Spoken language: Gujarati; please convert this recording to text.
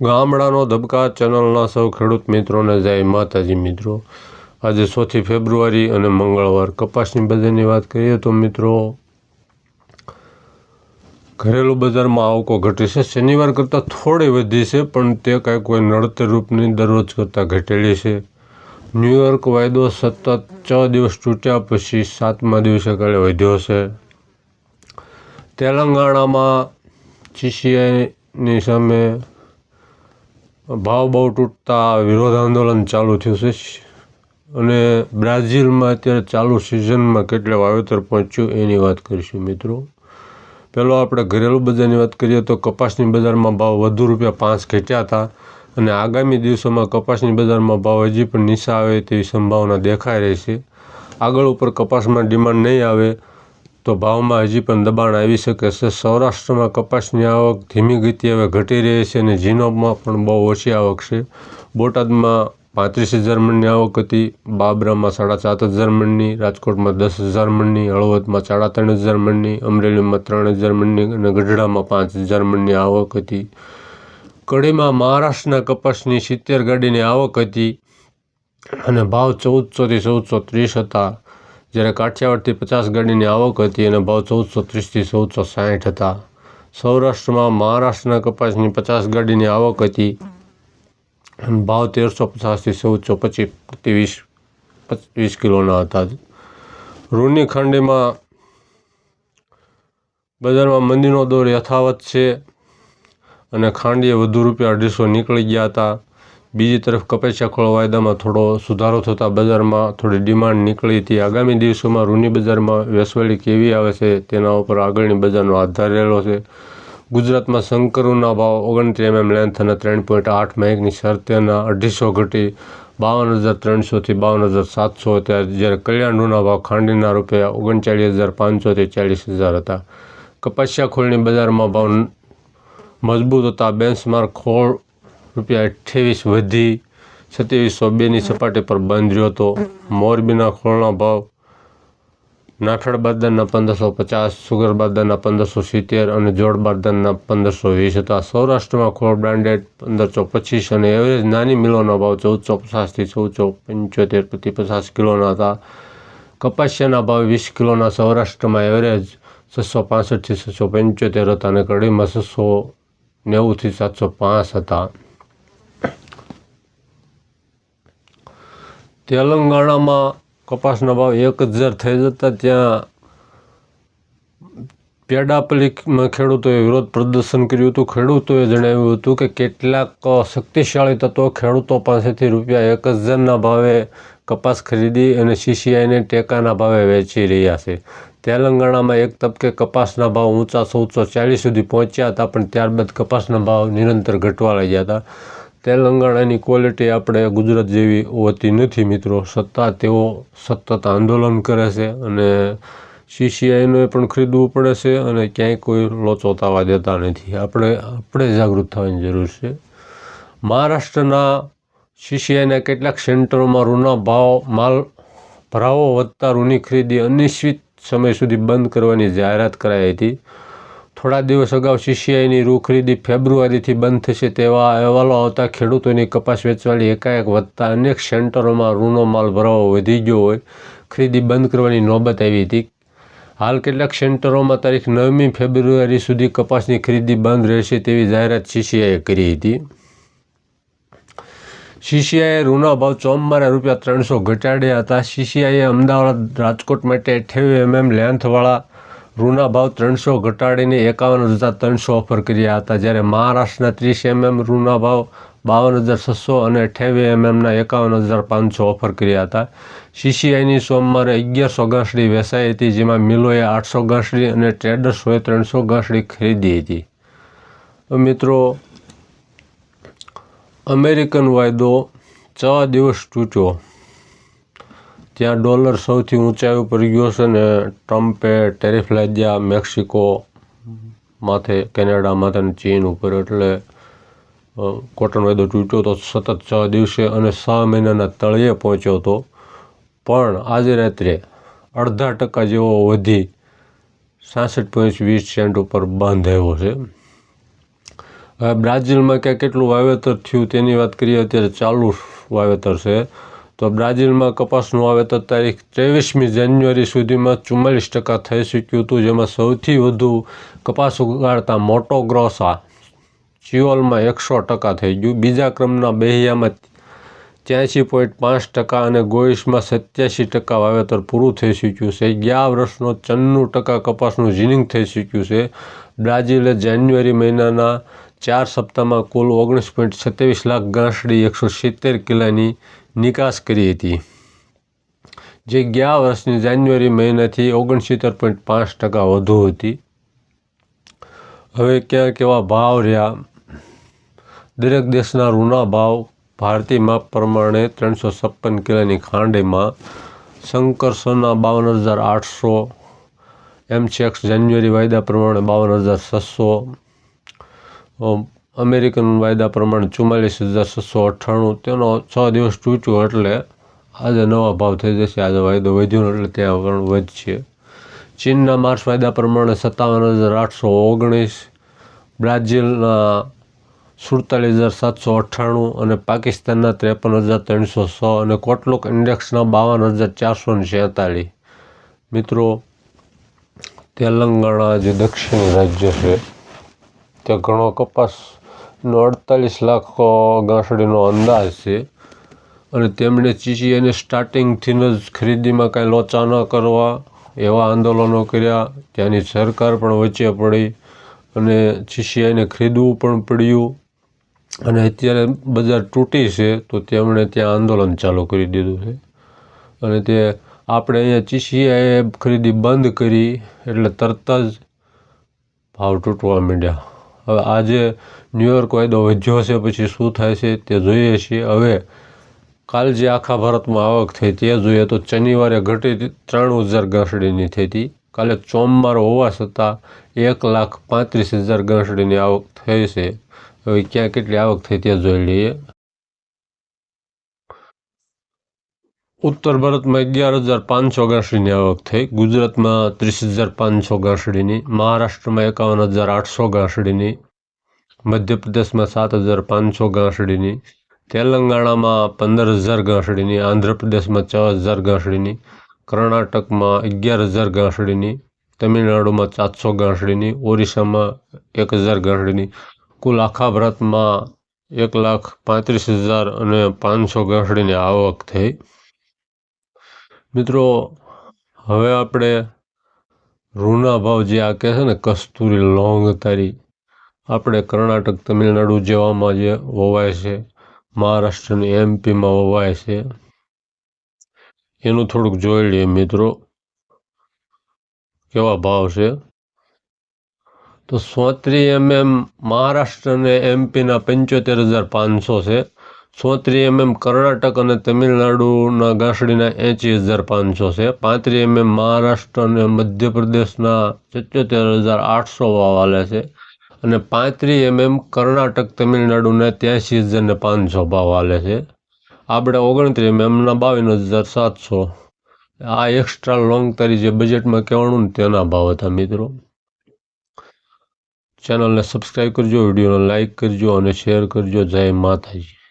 ગામડાનો ધબકા ચેનલના સૌ ખેડૂત મિત્રોને જય માતાજી મિત્રો. આજે ચોથી ફેબ્રુઆરી અને મંગળવાર કપાસની બજારની વાત કરીએ તો મિત્રો, ઘરેલું બજારમાં આવકો ઘટી છે. શનિવાર કરતાં થોડી વધી છે, પણ તે કાંઈ કોઈ નડતર રૂપની દરરોજ કરતાં ઘટેલી છે. ન્યૂયોર્ક વાયદો સતત છ દિવસ તૂટ્યા પછી સાતમા દિવસે કાલે વધ્યો છે. તેલંગાણામાં સીસીઆઈની સામે ભાવ બહુ તૂટતા વિરોધ આંદોલન ચાલુ થયું છે. અને બ્રાઝિલમાં અત્યારે ચાલુ સિઝનમાં કેટલે વાવેતર પહોંચ્યું એની વાત કરીશું મિત્રો. પહેલો આપણે ઘરેલું બજારની વાત કરીએ તો કપાસની બજારમાં ભાવ વધુ રૂપિયા પાંચ ઘટ્યા હતા અને આગામી દિવસોમાં કપાસની બજારમાં ભાવ હજી પણ નીચા આવે તેવી સંભાવના દેખાઈ રહી છે. આગળ ઉપર કપાસમાં ડિમાન્ડ નહીં આવે તો ભાવમાં હજી પણ દબાણ આવી શકે છે. સૌરાષ્ટ્રમાં કપાસની આવક ધીમી ગતિએ હવે ઘટી રહી છે અને ઝીનોબમાં પણ બહુ ઓછી આવક છે. બોટાદમાં પાંત્રીસ હજાર મણની આવક હતી, બાબરામાં સાડા સાત હજાર મણની, રાજકોટમાં દસ હજાર મણની, હળવદમાં સાડા ત્રણ હજાર મણની, અમરેલીમાં ત્રણ હજાર મણની અને ગઢડામાં પાંચ હજાર મણની આવક હતી. કડીમાં મહારાષ્ટ્રના કપાસની સિત્તેર ગાડીની આવક હતી અને ભાવ ચૌદસોથી ચૌદસો ત્રીસ હતા. જ્યારે કાઠિયાવાડથી પચાસ ગાડીની આવક હતી અને ભાવ ચૌદસો ત્રીસથી ચૌદસો સાહીઠ હતા. સૌરાષ્ટ્રમાં મહારાષ્ટ્રના કપાસની પચાસ ગાડીની આવક હતી અને ભાવ તેરસો પચાસથી ચૌદસો પચીસ ત્રેવીસ વીસ કિલોના હતા. રૂની ખાંડીમાં બજારમાં મંદીનો દોર યથાવત છે અને ખાંડીએ વધુ રૂપિયા અઢીસો નીકળી ગયા હતા. બીજી તરફ કપાસિયા ખોળ વાયદામાં થોડો સુધારો થતાં બજારમાં થોડી ડિમાન્ડ નીકળી હતી. આગામી દિવસોમાં રૂની બજારમાં વેસવાળી કેવી આવે છે તેના ઉપર આગળની બજારનો આધાર રહેલો છે. ગુજરાતમાં શંકરુના ભાવ ઓગણત્રીસ એમએમ લેન્થ અને ત્રણ પોઈન્ટ આઠ મેગની શરતેના અઢીસો ઘટી બાવન હજાર ત્રણસોથી બાવન હજાર સાતસો હતા. જ્યારે કલ્યાણના ભાવ ખાંડીના રૂપિયા ઓગણચાળીસ હજાર પાંચસોથી ચાલીસ હજાર હતા. કપાસિયા ખોળની બજારમાં ભાવ મજબૂત હતા. બેન્ચમાર્ક ખોળ રૂપિયા અઠ્યાવીસ વધી, સત્યાવીસો બેની સપાટી પર બંધ રહ્યો હતો. મોરબીના ખોળના ભાવ નાફેડ બારદાનના પંદરસો પચાસ, સુગર બારદાનના પંદરસો સિત્તેર અને જોડ બારદાનના પંદરસો વીસ હતા. સૌરાષ્ટ્રમાં ખોળ બ્રાન્ડેડ પંદરસો પચીસ અને એવરેજ નાની મિલોના ભાવ ચૌદસો પચાસથી ચૌદસો પંચોતેર પ્રતિ પચાસ કિલોના હતા. કપાસિયાના ભાવ વીસ કિલોના સૌરાષ્ટ્રમાં એવરેજ છસો પાસઠથી છસો પંચોતેર હતા અને કડીમાં છસો નેવુંથી સાતસો પાંચ હતા. તેલંગાણામાં કપાસના ભાવ એક હજાર થઈ જતા ત્યાં પેડાપલીમાં ખેડૂતોએ વિરોધ પ્રદર્શન કર્યું હતું. ખેડૂતોએ જણાવ્યું હતું કે કેટલાક શક્તિશાળી તત્વો ખેડૂતો પાસેથી રૂપિયા એક હજારના ભાવે કપાસ ખરીદી અને સીસીઆઈને ટેકાના ભાવે વેચી રહ્યા છે. તેલંગાણામાં એક તબકે કપાસના ભાવ ઊંચા ચૌદસો ચાલીસ સુધી પહોંચ્યા હતા, પણ ત્યારબાદ કપાસના ભાવ નિરંતર ઘટવા લાગ્યા હતા. તેલંગાણાની ક્વોલિટી આપણે ગુજરાત જેવી હોતી નથી મિત્રો. છતાં તેઓ સતત આંદોલન કરે છે અને સીસીઆઈને પણ ખરીદવું પડે છે અને ક્યાંય કોઈ લોચો થવા દેતા નથી. આપણે આપણે જાગૃત થવાની જરૂર છે. મહારાષ્ટ્રના સીસીઆઈના કેટલાક સેન્ટરોમાં રૂના ભાવ, માલ ભરાવો વધતા રૂની ખરીદી અનિશ્ચિત સમય સુધી બંધ કરવાની જાહેરાત કરાઈ હતી. થોડા દિવસ અગાઉ સીસીઆઈની રૂ ખરીદી ફેબ્રુઆરીથી બંધ થશે તેવા અહેવાલો આવતા ખેડૂતોની કપાસ વેચવાળી એકાએક વધતા અનેક સેન્ટરોમાં રૂનો માલ ભરાવો વધી ગયો હોય. ખરીદી બંધ કરવાની નોબત આવી હતી. હાલ કેટલાક સેન્ટરોમાં તારીખ નવમી ફેબ્રુઆરી સુધી કપાસની ખરીદી બંધ રહેશે તેવી જાહેરાત સીસીઆઈએ કરી હતી. સીસીઆઈએ રૂના ભાવ ચોમવારે રૂપિયા ત્રણસો ઘટાડ્યા હતા. સીસીઆઈએ અમદાવાદ, રાજકોટ માટે અઠ્યાવીસ એમએમ લેન્થવાળા રૂના ભાવ ત્રણસો ઘટાડીને એકાવન હજાર ત્રણસો ઓફર કર્યા હતા. જ્યારે મહારાષ્ટ્રના ત્રીસ એમએમ રૂના ભાવ બાવન હજાર છસો અને અઠ્યાવીસ એમએમના એકાવન હજાર પાંચસો ઓફર કર્યા હતા. સીસીઆઈની સોમવારે અગિયારસો ગાંસડી વેચાઈ હતી, જેમાં મિલોએ આઠસો ગાંસડી અને ટ્રેડર્સોએ ત્રણસો ગાંસડી ખરીદી હતી. મિત્રો, અમેરિકન વાયદો છ દિવસ તૂટ્યો. ત્યાં ડોલર સૌથી ઊંચાઈ ઉપર ગયો છે ને ટ્રમ્પે ટેરિફ લાદ્યા મેક્સિકો માથે, કેનેડા માથે અને ચીન ઉપર. એટલે કોટન વાયદો તૂટ્યો તો સતત છ દિવસે અને છ મહિનાના તળિયે પહોંચ્યો હતો. પણ આજે રાત્રે અડધા ટકા જેવો વધી સાસઠ પોઈન્ટ વીસ સેન્ટ ઉપર બાંધાયો છે. હવે બ્રાઝિલમાં ક્યાં કેટલું વાવેતર થયું તેની વાત કરીએ, અત્યારે ચાલુ વાવેતર છે. તો બ્રાઝિલમાં કપાસનું વાવેતર તારીખ ત્રેવીસમી જાન્યુઆરી સુધીમાં ચુમ્માલીસ ટકા થઈ શક્યું હતું, જેમાં સૌથી વધુ કપાસ ઉગાડતા મોટો ગ્રોસા ચિયોલમાં એકસો ટકા થઈ ગયું. બીજા ક્રમના બેહિયામાં ત્યાંસી પોઈન્ટ પાંચ ટકા અને ગોઈસમાં સત્યાસી ટકા વાવેતર પૂરું થઈ શક્યું છે. ગયા વર્ષનો ચન્નું ટકા કપાસનું જીનિંગ થઈ શક્યું છે. બ્રાઝિલે જાન્યુઆરી મહિનાના ચાર સપ્તાહમાં કુલ ઓગણીસ પોઈન્ટ સત્યાવીસ લાખ ગાંસડી એકસો સિત્તેર કિલોની નિકાસ કરી હતી. જે ગયા વર્ષની જાન્યુઆરી મહિનાથી ઓગણસિત્તેર પોઈન્ટ પાંચ ટકા વધુ હતી. હવે ક્યાં કેવા ભાવ રહ્યા. દરેક દેશના ઋણા ભાવ ભારતીય માપ પ્રમાણે ત્રણસો છપ્પન કિલોની ખાંડીમાં શંકર સોના બાવન હજાર આઠસો એમસેક્સ જાન્યુઆરી વાયદા પ્રમાણે બાવન હજાર છસો અમેરિકન વાયદા પ્રમાણે ચુમ્માલીસ હજાર છસો અઠ્ઠાણું તેનો છ દિવસ તૂટ્યો એટલે આજે નવા ભાવ થઈ જશે. આજે વાયદો વધ્યો એટલે ત્યાં પણ વધશે. ચીનના માર્ચ વાયદા પ્રમાણે સત્તાવન હજાર આઠસો ઓગણીસ, બ્રાઝિલના સુડતાલીસ હજાર સાતસો અઠ્ઠાણું અને પાકિસ્તાનના ત્રેપન હજાર ત્રણસો છ અને કોટલોક ઇન્ડેક્સના બાવન હજાર ચારસો ને છેતાલીસ. મિત્રો, તેલંગાણા જે દક્ષિણ રાજ્ય છે, ત્યાં ઘણો કપાસનો અડતાલીસ લાખ ગાંસડીનો અંદાજ છે. અને તેમણે ચીચીયાને સ્ટાર્ટિંગથી જ ખરીદીમાં કાંઈ લોચા ન કરવા એવા આંદોલનો કર્યા. ત્યાંની સરકાર પણ વચ્ચે પડી અને ચીસીઆઈને ખરીદવું પણ પડ્યું. અને અત્યારે બજાર તૂટી છે તો તેમણે ત્યાં આંદોલન ચાલુ કરી દીધું છે. અને તે આપણે અહીંયા ચીસીઆઈએ ખરીદી બંધ કરી એટલે તરત જ ભાવ તૂટવા માંડ્યા. હવે આજે ન્યુયોર્ક કાયદો વધ્યો છે પછી શું થાય છે તે જોઈએ છીએ. હવે કાલ જે આખા ભારતમાં આવક થઈ તે જોઈએ તો શનિવારે ઘટી ત્રણ હજાર ગાંસડીની થઈ હતી કાલે ચોમવાર હોવા છતાં એક લાખ પાંત્રીસ હજાર ગાંસડીની આવક થઈ છે. હવે ક્યાં કેટલી આવક થઈ તે જોઈ લઈએ. ઉત્તર ભારતમાં અગિયાર હજાર પાંચસો ગાંસડીની આવક થઈ. ગુજરાતમાં ત્રીસ હજાર પાંચસો ગાંસડીની મહારાષ્ટ્રમાં એકાવન હજાર આઠસો ગાંસડીની મધ્યપ્રદેશમાં સાત હજાર પાંચસો ગાંસડીની તેલંગાણામાં પંદર હજાર ગાંસડીની આંધ્રપ્રદેશમાં છ હજાર ગાંસડીની કર્ણાટકમાં અગિયાર હજાર ગાંસડીની તમિલનાડુમાં સાતસો ગાંસડીની ઓરિસ્સામાં એક હજાર ગાંસડીની કુલ આખા ભારતમાં એક લાખ પાંત્રીસ હજાર અને પાંચસો ગાંસડીની આવક થઈ. મિત્રો, હવે આપણે રૂના ભાવ જે આ કહે છે ને, કસ્તુરી લોંગ તારી, આપણે કર્ણાટક તમિલનાડુ જેવામાં જે વવાય છે, મહારાષ્ટ્રની એમપીમાં વવાય છે, એનું થોડુંક જોઈ લઈએ મિત્રો, કેવા ભાવ છે? તો સોત્રી એમએમ મહારાષ્ટ્ર અને એમપીના પંચોતેર હજાર પાંચસો છે. સોત્રી એમએમ કર્ણાટક અને તમિલનાડુના ગાંસડીના એંચી હજાર પાંચસો છે. પાંત્રી એમએમ મહારાષ્ટ્ર અને મધ્યપ્રદેશના સિત્યોતેર હજાર આઠસો વાવાલે છે. અને પાંત્રી એમએમ કર્ણાટક, તમિલનાડુના ત્યાંસી હજાર ને પાંચસો આવે છે. આપણે ઓગણત્રીસ એમએમના બાવીસ હજાર સાતસો. આ એક્સ્ટ્રા લોંગ તારી જે બજેટમાં કહેવાનું ને તેના ભાવ હતા મિત્રો. ચેનલને સબસ્ક્રાઈબ કરજો, વિડીયોને લાઇક કરજો અને શેર કરજો. જય માતાજી.